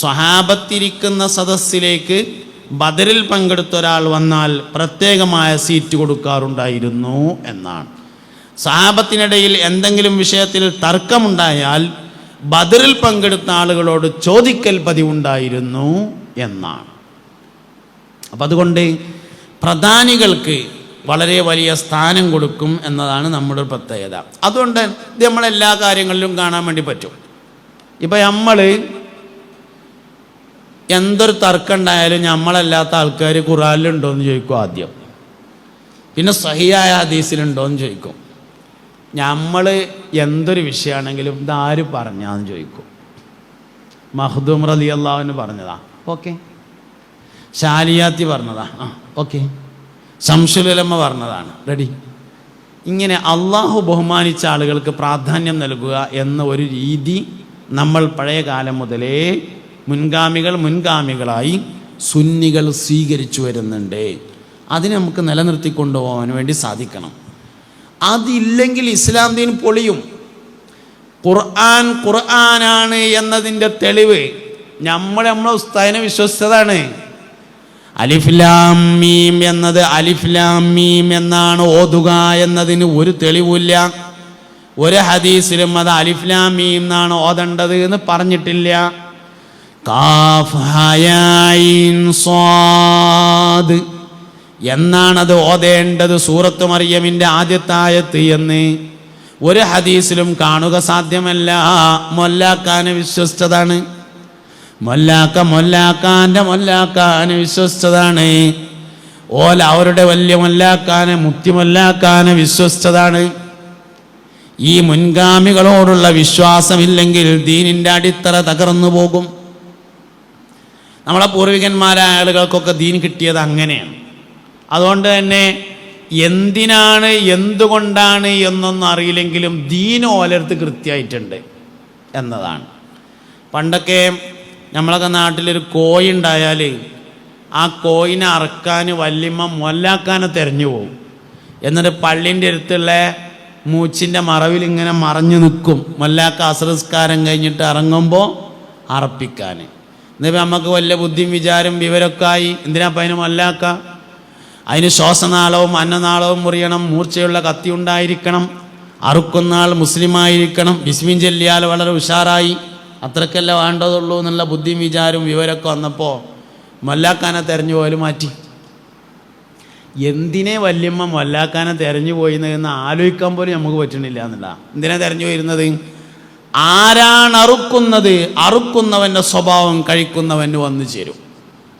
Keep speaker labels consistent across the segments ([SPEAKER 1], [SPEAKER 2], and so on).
[SPEAKER 1] സ്വഹാബത്തിരിക്കുന്ന സദസ്സിലേക്ക് ബദറിൽ പങ്കെടുത്ത ഒരാൾ വന്നാൽ പ്രത്യേകമായ സീറ്റ് കൊടുക്കാറുണ്ടായിരുന്നു എന്നാണ്. സഹാബത്തിനിടയിൽ എന്തെങ്കിലും വിഷയത്തിൽ തർക്കമുണ്ടായാൽ ബദറിൽ പങ്കെടുത്ത ആളുകളോട് ചോദിക്കൽ പതിവുണ്ടായിരുന്നു എന്നാണ്. അപ്പം അതുകൊണ്ട് പ്രധാനികൾക്ക് വളരെ വലിയ സ്ഥാനം കൊടുക്കും എന്നതാണ് നമ്മുടെ പ്രത്യേകത. അതുകൊണ്ട് ഇത് നമ്മളെല്ലാ കാര്യങ്ങളിലും കാണാൻ വേണ്ടി പറ്റും. ഇപ്പം നമ്മൾ എന്തൊരു തർക്കം ഉണ്ടായാലും നമ്മളല്ലാത്ത ആൾക്കാർ ഖുറാനിലുണ്ടോ എന്ന് ചോദിക്കും ആദ്യം. പിന്നെ സഹിയായ ഹദീസിലുണ്ടോ എന്ന് ചോദിക്കും. നമ്മൾ എന്തൊരു വിഷയമാണെങ്കിലും ഇതാര് പറഞ്ഞാന്ന് ചോദിക്കും. മഹദൂം റലി അള്ളാഹുവിന് പറഞ്ഞതാ. ഓക്കെ. ഷാലിയാത്തി പറഞ്ഞതാ. ആ ഓക്കെ. ശംസുലമ്മ പറഞ്ഞതാണ്. റെഡി. ഇങ്ങനെ അള്ളാഹു ബഹുമാനിച്ച ആളുകൾക്ക് പ്രാധാന്യം നൽകുക എന്ന ഒരു രീതി നമ്മൾ പഴയ കാലം മുതലേ മുൻഗാമികൾ മുൻഗാമികളായി സുന്നികൾ സ്വീകരിച്ചു വരുന്നുണ്ട്. അതിനെ നമുക്ക് നിലനിർത്തി കൊണ്ടുപോകാൻ വേണ്ടി സാധിക്കണം. അതില്ലെങ്കിൽ ഇസ്ലാം ദീൻ പൊളിയും. ഖുർആൻ ഖുർആനാണ് എന്നതിന്റെ തെളിവ് നമ്മൾ നമ്മളെ ഉസ്താദിനെ വിശ്വസിച്ചതാണ്. അലിഫ്ലാം മീം എന്നത് അലിഫ്ലാം മീം എന്നാണ് ഓതുക എന്നതിന് ഒരു തെളിവില്ല ഒരു ഹദീസിലും അത് അലിഫ്ലാം മീം എന്നാണ് ഓതേണ്ടത് എന്ന് പറഞ്ഞിട്ടില്ല. എന്നാണ് എന്നാണത് ഓതേണ്ടത് സൂറത്ത് മറിയമിന്റെ ആദ്യത്തായത്ത് എന്ന്. ഒരു ഹദീസിലും കാണുക സാധ്യമല്ല. മൊല്ലാക്കാനെ വിശ്വസിച്ചതാണ് മൊല്ലാക്ക മൊല്ലാക്കാന്റെ മൊല്ലാക്കാനെ വിശ്വസിച്ചതാണ് ഓല അവരുടെ വലിയ മൊല്ലാക്കാനെ മുത്തി മൊല്ലാക്കാനെ വിശ്വസിച്ചതാണ് ഈ മുൻഗാമികളോടുള്ള വിശ്വാസമില്ലെങ്കിൽ ദീനിന്റെ അടിത്തറ തകർന്നു പോകും. നമ്മളെ പൂർവികന്മാരായ ആളുകൾക്കൊക്കെ ദീൻ കിട്ടിയത് അങ്ങനെയാണ്. അതുകൊണ്ട് തന്നെ എന്തിനാണ് എന്തുകൊണ്ടാണ് എന്നൊന്നും അറിയില്ലെങ്കിലും ദീൻ ഓലർത്ത് കൃത്യമായിട്ടുണ്ട് എന്നതാണ്. പണ്ടൊക്കെ നമ്മളൊക്കെ നാട്ടിലൊരു കോയി ഉണ്ടായാൽ ആ കോയിനെ അറക്കാൻ വല്യമ്മ മൊല്ലാക്കാനെ തെരഞ്ഞു പോകും എന്നിട്ട് പള്ളിന്റെ അടുത്തുള്ള മൂച്ചിന്റെ മറവിൽ ഇങ്ങനെ മറഞ്ഞു നിൽക്കും മൊല്ലാക്ക അസംസ്കാരം കഴിഞ്ഞിട്ട് ഇറങ്ങുമ്പോൾ അറപ്പിക്കാൻ. എന്നിട്ട് നമുക്ക് വല്ല ബുദ്ധിയും വിചാരം വിവരമൊക്കെ ആയി എന്തിനാ അപ്പം അതിന് മൊല്ലാക്ക? അതിന് ശ്വാസനാളവും അന്നനാളവും മുറിയണം മൂർച്ചയുള്ള കത്തി ഉണ്ടായിരിക്കണം അറുക്കുന്ന ആൾ മുസ്ലിമായിരിക്കണം ബിസ്മിൻ ചെല്ലിയാൽ വളരെ ഉഷാറായി. അത്രക്കല്ല വേണ്ടതുള്ളൂ എന്നുള്ള ബുദ്ധിയും വിചാരവും വിവരമൊക്കെ വന്നപ്പോൾ മൊല്ലാക്കാനെ തെരഞ്ഞു പോലും മാറ്റി. എന്തിനെ വല്യമ്മ മൊല്ലാക്കാനെ തെരഞ്ഞു പോയിരുന്നതെന്ന് ആലോചിക്കാൻ പോലും നമുക്ക് പറ്റണില്ല എന്നുള്ള എന്തിനാ തെരഞ്ഞു പോയിരുന്നത്? ആരാണ് അറുക്കുന്നത്? അറുക്കുന്നവന്റെ സ്വഭാവം കഴിക്കുന്നവന് വന്നു ചേരും.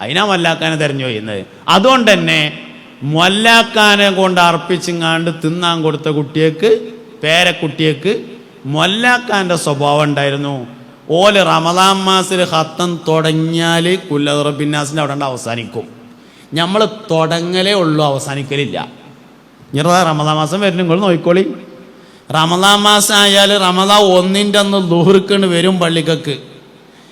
[SPEAKER 1] അതിനാ മല്ലാക്കാനെ തെരഞ്ഞു പോയിരുന്നത്. അതുകൊണ്ട് തന്നെ മൊല്ലാക്കാനെ കൊണ്ട് അർപ്പിച്ചിങ്ങാണ്ട് തിന്നാൻ കൊടുത്ത കുട്ടിയേക്ക് പേരക്കുട്ടിയേക്ക് മൊല്ലാക്കാന്റെ സ്വഭാവം ഉണ്ടായിരുന്നു. ഓൽ റമദാൻ മാസിൽ ഹത്തം തുടങ്ങിയാൽ കുല്ലറബിന്നാസിന്റെ അവിടെ അവസാനിക്കും. നമ്മൾ തുടങ്ങലേ ഉള്ളൂ അവസാനിക്കലില്ല. ഇനി റമദാൻ മാസം വരുന്നെങ്കിൽ നോക്കിക്കോളി. റമദാൻ മാസം ആയാൽ റമദാൻ ഒന്നിൻ്റെ അന്ന് ദുഹൃക്കണ് വരും പള്ളിക്കക്ക്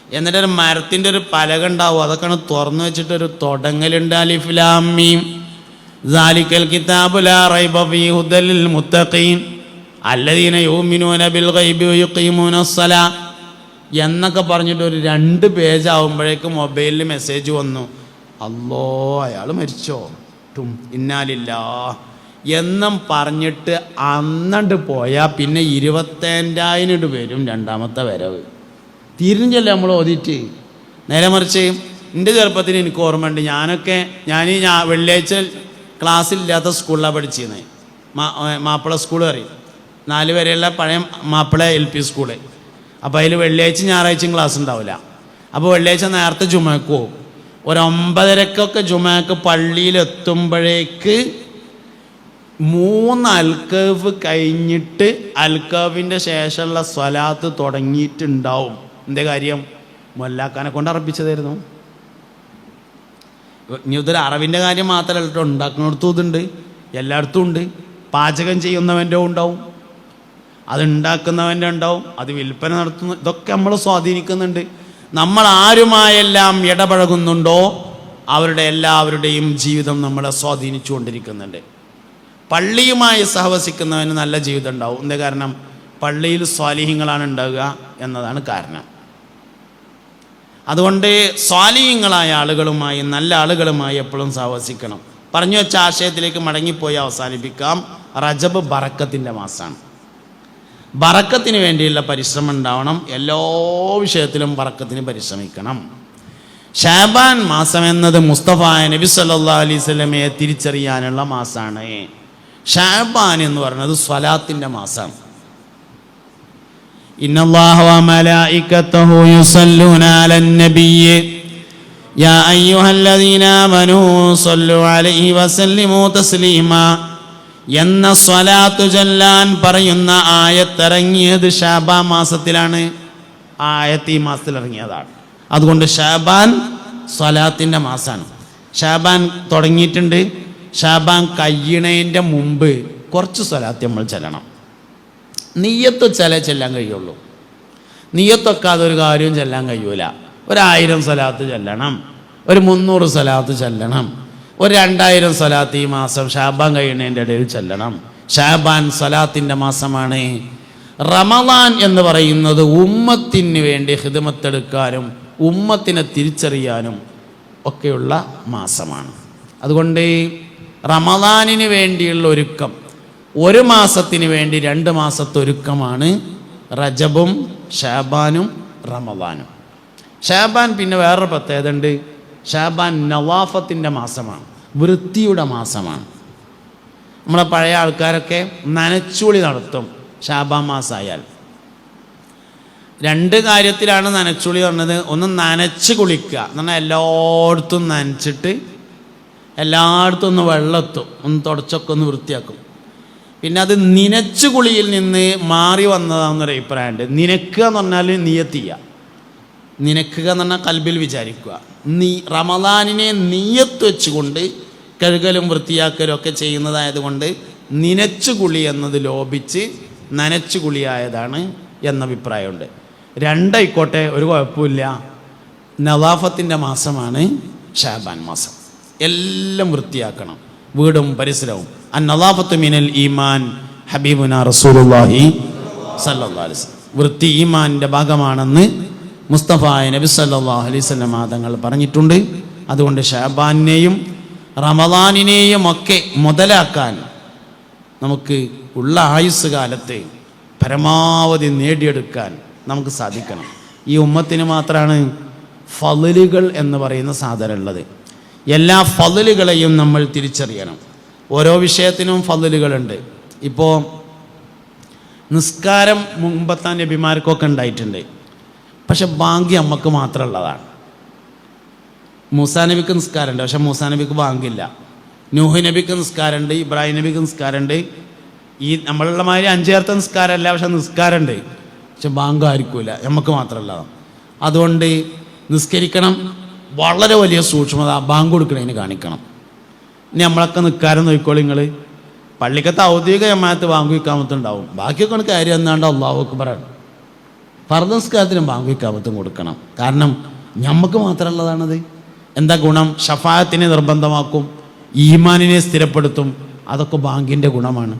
[SPEAKER 1] എന്നിട്ട് ഒരു മരത്തിൻ്റെ ഒരു പലക ഉണ്ടാവും അതൊക്കെയാണ് തുറന്നു വെച്ചിട്ട് ഒരു തുടങ്ങലുണ്ട് അലിഫ്ലാമീം ذلك الكتاب لا ريب فيه هدى للمتقين الذين يؤمنون بالغيب ويقيمون الصلاة എന്നൊക്കെ പറഞ്ഞിട്ട് ഒരു രണ്ട് പേജ് ആവുമ്പോഴേക്കും മൊബൈലിൽ മെസ്സേജ് വന്നു അല്ലോ അയാൾ മരിച്ചോ ടും ഇന്നാലില്ല എന്നും പറഞ്ഞിട്ട് അന്നണ്ട് പോയാൽ പിന്നെ ഇരുപത്തഞ്ചായിരം വരും രണ്ടാമത്തെ വരവ്. തിരിഞ്ഞല്ലേ നമ്മൾ ഓതിയിട്ട്? നേരെ മറിച്ച് എന്റെ ചെറുപ്പത്തിന് എനിക്ക് ഓർമ്മയുണ്ട്. ഞാനൊക്കെ ഞാൻ ഈ വെള്ളിയാഴ്ച ക്ലാസ്സിലില്ലാത്ത സ്കൂളിലാണ് പഠിച്ചിരുന്നത് മാ മാപ്പിള സ്കൂൾ പറയും. നാല് വരെയുള്ള പഴയ മാപ്പിള എൽ പി സ്കൂൾ. അപ്പോൾ അതിൽ വെള്ളിയാഴ്ച ഞായറാഴ്ചയും ക്ലാസ് ഉണ്ടാവില്ല. അപ്പോൾ വെള്ളിയാഴ്ച നേരത്തെ ജുമാക്ക് പോകും. ഒരു ജുമക്ക് പള്ളിയിലെത്തുമ്പോഴേക്ക് മൂന്ന് അൽക്കവ് കഴിഞ്ഞിട്ട് അൽക്കവിന്റെ ശേഷമുള്ള സ്വലാത്ത് തുടങ്ങിയിട്ടുണ്ടാവും. എന്റെ കാര്യം? മൊല്ലാക്കാനെ കൊണ്ട് അറപ്പിച്ചതായിരുന്നു. ഇതൊരു അറിവിന്റെ കാര്യം മാത്രമല്ല കേട്ടോ ഉണ്ടാക്കുന്നിടത്തും ഇതുണ്ട് എല്ലായിടത്തും ഉണ്ട്. പാചകം ചെയ്യുന്നവന്റെ ഉണ്ടാവും അത് ഉണ്ടാക്കുന്നവന്റെ ഉണ്ടാവും അത് വിൽപ്പന നടത്തുന്ന ഇതൊക്കെ നമ്മൾ സ്വാധീനിക്കുന്നുണ്ട്. നമ്മൾ ആരുമായെല്ലാം ഇടപഴകുന്നുണ്ടോ അവരുടെ എല്ലാവരുടെയും ജീവിതം നമ്മളെ സ്വാധീനിച്ചുകൊണ്ടിരിക്കുന്നുണ്ട്. പള്ളിയുമായി സഹവസിക്കുന്നവന് നല്ല ജീവിതം ഉണ്ടാവും. എന്താ കാരണം? പള്ളിയിൽ സ്വാലിഹ്യങ്ങളാണ് ഉണ്ടാവുക എന്നതാണ് കാരണം. അതുകൊണ്ട് സ്വാലിഹ്യങ്ങളായ ആളുകളുമായി നല്ല ആളുകളുമായി എപ്പോഴും സഹവസിക്കണം. പറഞ്ഞു വെച്ച ആശയത്തിലേക്ക് മടങ്ങിപ്പോയി അവസാനിപ്പിക്കാം. റജബ് ബറക്കത്തിന്റെ മാസമാണ് ബറക്കത്തിന് വേണ്ടിയുള്ള പരിശ്രമം ഉണ്ടാവണം. എല്ലാ വിഷയത്തിലും ബറക്കത്തിന് പരിശ്രമിക്കണം. ഷാബാൻ മാസം എന്നത് മുസ്തഫ നബി സല്ലാ അലൈഹി സ്വലമയെ തിരിച്ചറിയാനുള്ള മാസമാണ് ഷാബാൻ എന്ന് പറയുന്നത് സ്വലാത്തിന്റെ മാസമാണ് എന്ന സ്വലാത്തു ജല്ലാൻ പറയുന്ന ആയത്ത് ആയത്തിറങ്ങിയത് ഷാബാ മാസത്തിലാണ്. ആയത്ത് ഈ മാസത്തിൽ ഇറങ്ങിയതാണ് അതുകൊണ്ട് ഷാബാൻ സ്വലാത്തിന്റെ മാസമാണ് ഷാബാൻ തുടങ്ങിയിട്ടുണ്ട്. ഷാബാൻ കയ്യണേന്റെ മുമ്പ് കുറച്ച് സ്വലാത്ത് നമ്മൾ ചെല്ലണം. നീയത്ത് ചില ചെല്ലാൻ കഴിയുള്ളൂ. നീയത്തൊക്കെ അതൊരു കാര്യവും ചെല്ലാൻ കഴിയൂല. ഒരായിരം സ്വലാത്ത് ചെല്ലണം. ഒരു മുന്നൂറ് സ്വലാത്ത് ചെല്ലണം. ഒരു രണ്ടായിരം സ്വലാത്ത് ഈ മാസം ഷാബാൻ കഴിയണേന്റെ ഇടയിൽ ചെല്ലണം. ഷാബാൻ സ്വലാത്തിന്റെ മാസമാണ്. റമദാൻ എന്ന് പറയുന്നത് ഉമ്മത്തിന് വേണ്ടി ഹിതമത്തെടുക്കാനും ഉമ്മത്തിനെ തിരിച്ചറിയാനും ഒക്കെയുള്ള മാസമാണ്. അതുകൊണ്ട് റമദാനിന് വേണ്ടിയുള്ള ഒരുക്കം. ഒരു മാസത്തിന് വേണ്ടി രണ്ട് മാസത്തെ ഒരുക്കമാണ് റജബും ഷാബാനും റമദാനും. ഷാബാൻ പിന്നെ വേറൊരു പ്രത്യേകത ഉണ്ട് ഷാബാൻ നവാഫത്തിന്റെ മാസമാണ്. വൃത്തിയുടെ മാസമാണ്. നമ്മളെ പഴയ ആൾക്കാരൊക്കെ നനച്ചുളി നടത്തും ഷാബാൻ മാസമായാൽ. രണ്ട് കാര്യത്തിലാണ് നനച്ചുളി പറഞ്ഞത് ഒന്ന് നനച്ച് കുളിക്കുക. എന്ന് പറഞ്ഞാൽ എല്ലായിടത്തും നനച്ചിട്ട് എല്ലായിടത്തും ഒന്ന് വെള്ളത്തും ഒന്ന് തുടച്ചൊക്കെ ഒന്ന് വൃത്തിയാക്കും. പിന്നെ അത് നിനച്ചു കുളിയിൽ നിന്ന് മാറി വന്നതാണെന്നൊരു അഭിപ്രായമുണ്ട്. നിനക്കുക എന്ന് പറഞ്ഞാൽ നിയത്തിയ നിനക്കുക എന്ന് പറഞ്ഞാൽ കൽബിൽ വിചാരിക്കുക. നീ റമദാനിനെ നീയത്ത് വെച്ചുകൊണ്ട് കഴുകലും വൃത്തിയാക്കലും ഒക്കെ ചെയ്യുന്നതായതുകൊണ്ട് നിനച്ചു കുളി എന്നത് ലോപിച്ച് നനച്ചു കുളിയായതാണ് എന്ന അഭിപ്രായമുണ്ട് രണ്ടായിക്കോട്ടെ ഒരു കുഴപ്പമില്ല നവാഫത്തിന്റെ മാസമാണ് ഷാബാൻ മാസം. എല്ലാം വൃത്തിയാക്കണം. വീടും പരിസരവും. അന്നദാഫത്ത് മിനൽ ഈമാൻ ഹബീബുന അലൈഹി വസല്ലം. വൃത്തി ഈമാന്റെ ഭാഗമാണെന്ന് മുസ്തഫ നബി സല്ലല്ലാഹു അലൈഹി വസല്ലം തങ്ങൾ പറഞ്ഞിട്ടുണ്ട്. അതുകൊണ്ട് ഷാബാനെയും റമദാനിനെയും ഒക്കെ മുതലാക്കാൻ നമുക്ക് ഉള്ള ആയുസ് കാലത്ത് പരമാവധി നേടിയെടുക്കാൻ നമുക്ക് സാധിക്കണം. ഈ ഉമ്മത്തിന് മാത്രമാണ് ഫലലുകൾ എന്ന് പറയുന്ന സാധനം ഉള്ളത്. എല്ലാ ഫതിലുകളെയും നമ്മൾ തിരിച്ചറിയണം. ഓരോ വിഷയത്തിനും ഫതിലുകളുണ്ട്. ഇപ്പോൾ നിസ്കാരം മുമ്പത്താൻ നബിമാർക്കൊക്കെ ഉണ്ടായിട്ടുണ്ട്. പക്ഷെ ബാങ്കി അമ്മയ്ക്ക് മാത്രമുള്ളതാണ് മൂസാ നബിക്ക് നിസ്കാരമുണ്ട്. പക്ഷെ മൂസാ നബിക്ക് ബാങ്കില്ല. നൂഹ് നബിക്ക് നിസ്കാരമുണ്ട്. ഇബ്രാഹിം നബിക്ക് നിസ്കാരമുണ്ട്. ഈ നമ്മളുള്ള മാതിരി അഞ്ചേർത്ത നിസ്കാരമല്ല പക്ഷെ നിസ്കാരമുണ്ട്. പക്ഷെ ബാങ്ക് ആയിരിക്കില്ല നമുക്ക് മാത്രമല്ല അതുകൊണ്ട് നിസ്കരിക്കണം. വളരെ വലിയ സൂക്ഷ്മത ബാങ്ക് കൊടുക്കണതിന് കാണിക്കണം. ഇനി നമ്മളൊക്കെ നിൽക്കാരം നോക്കിക്കോളി നിങ്ങൾ പള്ളിക്കത്തെ ഔദ്യോഗിക ജമാഅത്ത് ബാങ്ക് വിൽക്കാമത്തുണ്ടാവും ബാക്കിയൊക്കെ കാര്യം എന്നാണ്ട് അള്ളാഹുക്ക് പറയണം ഫർദസ്കാരത്തിനും ബാങ്ക് വിൽക്കാമത്തും കൊടുക്കണം. കാരണം ഞമ്മക്ക് മാത്രമുള്ളതാണത് എന്താ ഗുണം? ഷഫായത്തിനെ നിർബന്ധമാക്കും ഈമാനിനെ സ്ഥിരപ്പെടുത്തും അതൊക്കെ ബാങ്കിന്റെ ഗുണമാണ്.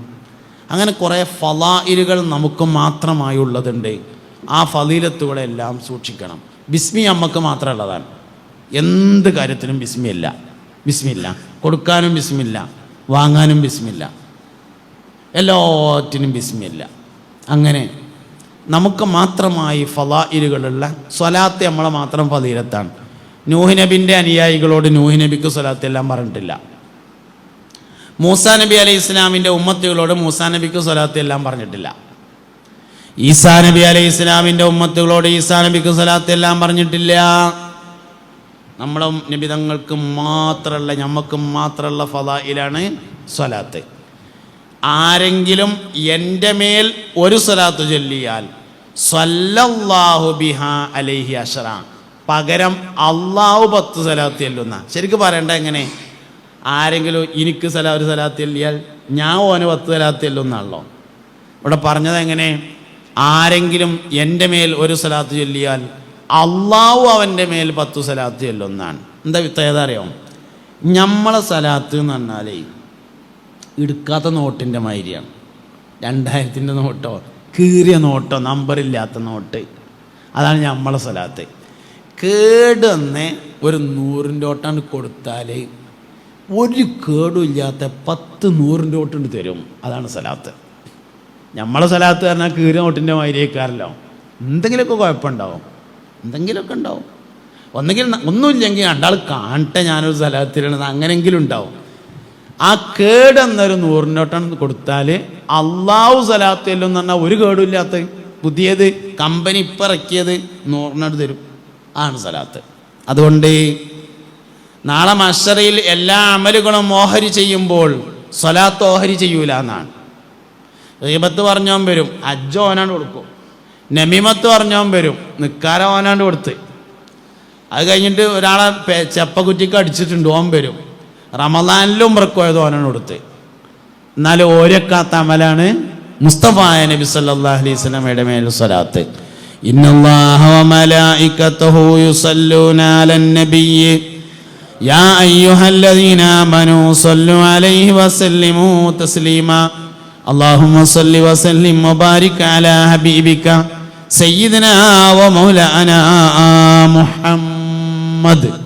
[SPEAKER 1] അങ്ങനെ കുറേ ഫലായിലുകൾ നമുക്ക് മാത്രമായുള്ളതുണ്ട് ആ ഫലീലത്തുകളെല്ലാം സൂക്ഷിക്കണം. ബിസ്മി അമ്മയ്ക്ക് മാത്രമുള്ളതാണ് എന്ത് കാര്യത്തിനും ബിസ്മില്ല. ബിസ്മില്ല. കൊടുക്കാനും ബിസ്മില്ല. വാങ്ങാനും ബിസ്മില്ല. എല്ലാറ്റിനും ബിസ്മില്ല. അങ്ങനെ നമുക്ക് മാത്രമായി ഫലായിലുകളുള്ള സ്വലാത്ത് നമ്മളെ മാത്രം ഫലീരത്താണ് നൂഹിനബിന്റെ അനുയായികളോട് നൂഹിനബിക്ക് സ്വലാത്ത് എല്ലാം പറഞ്ഞിട്ടില്ല. മൂസാ നബി അലൈഹി ഇസ്ലാമിന്റെ ഉമ്മത്തുകളോട് മൂസാ നബിക്ക് സ്വലാത്ത് എല്ലാം പറഞ്ഞിട്ടില്ല. ഈസാ നബി അലൈഹി ഇസ്ലാമിന്റെ ഉമ്മത്തുകളോട് ഈസാ നബിക്ക് സ്വലാത്ത് എല്ലാം പറഞ്ഞിട്ടില്ല. നമ്മളെ നിബിതങ്ങൾക്ക് മാത്രമല്ല ഞമ്മക്ക് മാത്രമുള്ള ഫലായിലാണ് സ്വലാത്ത്. ആരെങ്കിലും എന്റെ മേൽ ഒരു സ്വലാത്ത് ചൊല്ലിയാൽ സ്വല്ലല്ലാഹു ബിഹ അലൈഹി അഷറ പകരം അള്ളാഹു പത്ത് സ്വലാത്ത് ചെല്ലുന്ന. ശരിക്കും പറയണ്ട എങ്ങനെ? ആരെങ്കിലും എനിക്ക് സല ഒരു സ്വലാത്ത് ചെല്ലിയാൽ ഞാൻ ഓന് പത്ത് സ്വലാത്ത് ചെല്ലുന്നാണല്ലോ. ഇവിടെ പറഞ്ഞത് എങ്ങനെ ആരെങ്കിലും എന്റെ മേൽ ഒരു സ്വലാത്ത് ചൊല്ലിയാൽ അള്ളാഹു അവന്റെ മേൽ പത്തു സലാത്ത് ചൊല്ലുന്നാണ് എന്താ വിത്തേത അറിയാം നമ്മളെ സലാത്ത് എന്ന് പറഞ്ഞാലേ എടുക്കാത്ത നോട്ടിന്റെ മാതിരിയാണ്. രണ്ടായിരത്തിന്റെ നോട്ടോ കീറിയ നോട്ടോ നമ്പറില്ലാത്ത നോട്ട്. അതാണ് നമ്മളെ കേട് കേടെന്ന് ഒരു നൂറിന്റെ ഓട്ടാണ് കൊടുത്താൽ ഒരു കേടും ഇല്ലാത്ത പത്ത് നൂറിന്റെ ഓട്ടുണ്ട് തരും. അതാണ് സ്ഥലത്ത് നമ്മളെ സ്ഥലത്ത് പറഞ്ഞാൽ കീറിയ നോട്ടിന്റെ മാതിരിയേക്കാരല്ലോ. എന്തെങ്കിലുമൊക്കെ കുഴപ്പമുണ്ടാവും. എന്തെങ്കിലുമൊക്കെ ഉണ്ടാവും. ഒന്നെങ്കിൽ ഒന്നുമില്ലെങ്കിൽ രണ്ടാൾ കാണട്ടെ ഞാനൊരു സ്ഥലത്തിലുള്ളത് അങ്ങനെങ്കിലും ഉണ്ടാവും. ആ കേട് എന്നൊരു നൂറിനോട്ടം കൊടുത്താൽ അള്ളാഹു സ്ഥലത്തിലും എന്ന് പറഞ്ഞാൽ ഒരു കേടുമില്ലാത്ത പുതിയത് കമ്പനി ഇപ്പം ഇറക്കിയത് നൂറിനോട് തരും. ആണ് സ്ഥലത്ത് അതുകൊണ്ട് നാളെ മഷറയിൽ എല്ലാ അമലുകളും ഓഹരി ചെയ്യുമ്പോൾ സ്വലാത്ത് ഓഹരി ചെയ്യൂല എന്നാണ്. റീബത്ത് പറഞ്ഞോൻ വരും അജ്ജോനാണ് കൊടുക്കും. നമിമത്ത് പറഞ്ഞവൻ വരും നിക്കാര ഓനാണ്ട് കൊടുത്ത് അത് കഴിഞ്ഞിട്ട് ഒരാളെ പെ- ചെപ്പക്കുറ്റിക്ക് അടിച്ചിട്ടുണ്ട് ഓൻ വരും റമദാനിലും ഉമ്രക്കോയത് ഓനാണ് കൊടുത്ത് എന്നാലും ഓരക്കാത്ത അമലാണ് മുസ്തഫായ നബി സല്ലല്ലാഹു അലൈഹി വസല്ലമയുടെ മേൽ സ്വലാത്ത് ഇന്നല്ലാഹ വമലായികതഹു യുസല്ലൂന അലൻ നബിയ്യ് يا أيها الذين آمنوا صلوا عليه وسلموا تسليما اللهم صل وسلم وبارك على حبيبك سيدنا ومولانا محمد